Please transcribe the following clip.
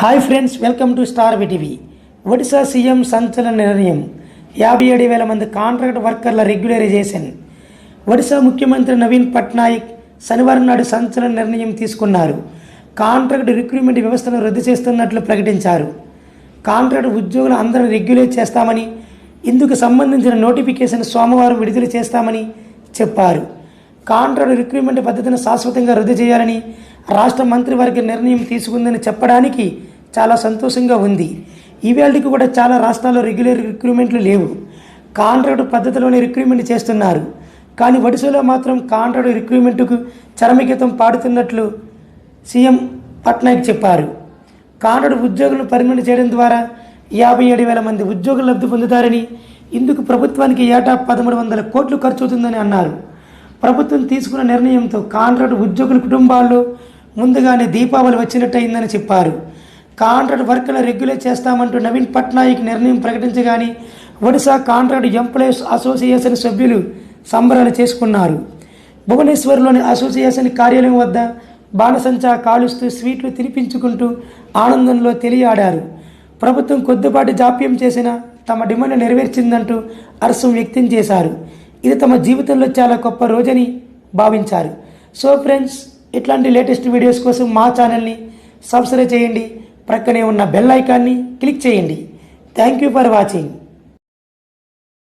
Hi friends welcome to star VTV. Odisha CM సంచలన నిర్ణయం. యాభై ఏడు వేల మంది కాంట్రాక్ట్ వర్కర్ల రెగ్యులరైజేషన్. ఒడిశా ముఖ్యమంత్రి నవీన్ పట్నాయక్ శనివారం నాడు సంచలన నిర్ణయం తీసుకున్నారు. కాంట్రాక్ట్ రిక్రూట్మెంట్ వ్యవస్థను రద్దు చేస్తున్నట్లు ప్రకటించారు. కాంట్రాక్ట్ ఉద్యోగులు అందరిని రెగ్యులేట్ చేస్తామని ఇందుకు సంబంధించిన నోటిఫికేషన్ సోమవారం విడుదల చేస్తామని చెప్పారు. కాంట్రాక్ట్ రిక్రూట్మెంట్ పద్ధతిని శాశ్వతంగా రద్దు చేయాలని రాష్ట్ర మంత్రివర్గ నిర్ణయం తీసుకుందని చెప్పడానికి చాలా సంతోషంగా ఉంది. ఈవేళకి కూడా చాలా రాష్ట్రాల్లో రెగ్యులర్ రిక్రూట్మెంట్లు లేవు. కాంట్రాక్ట్ పద్ధతిలోనే రిక్రూట్మెంట్ చేస్తున్నారు. కానీ ఒడిశాలో మాత్రం కాంట్రాక్ట్ రిక్రూట్మెంట్కు చరమగీతం పాడుతున్నట్లు సీఎం పట్నాయక్ చెప్పారు. కాంట్రాక్ట్ ఉద్యోగులను పర్మనెంట్ చేయడం ద్వారా యాభై ఏడు వేల మంది ఉద్యోగులు లబ్ధి పొందుతారని ఇందుకు ప్రభుత్వానికి ఏటా పదమూడు వందల కోట్లు ఖర్చు అవుతుందని అన్నారు. ప్రభుత్వం తీసుకున్న నిర్ణయంతో కాంట్రాక్ట్ ఉద్యోగుల కుటుంబాల్లో ముందుగానే దీపావళి వచ్చినట్టయిందని చెప్పారు. కాంట్రాక్ట్ వర్క్ను రెగ్యులేట్ చేస్తామంటూ నవీన్ పట్నాయక్ నిర్ణయం ప్రకటించగానే ఒడిశా కాంట్రాక్ట్ ఎంప్లాయీస్ అసోసియేషన్ సభ్యులు సంబరాలు చేసుకున్నారు. భువనేశ్వర్లోని అసోసియేషన్ కార్యాలయం వద్ద బాణసంచా కాలుస్తూ స్వీట్లు తినిపించుకుంటూ ఆనందంలో తెలియాడారు ప్రభుత్వం కొద్దిపాటి జాప్యం చేసిన తమ డిమాండ్ నెరవేర్చిందంటూ హర్షం వ్యక్తం చేశారు. ఇది తమ జీవితంలో చాలా గొప్ప రోజని భావించారు. సో ఫ్రెండ్స్ ఇట్లాంటి లేటెస్ట్ వీడియోస్ కోసం మా ఛానల్ని సబ్స్క్రైబ్ చేయండి. ప్రక్కనే ఉన్న బెల్ ఐకాన్ని క్లిక్ చేయండి. Thank you for watching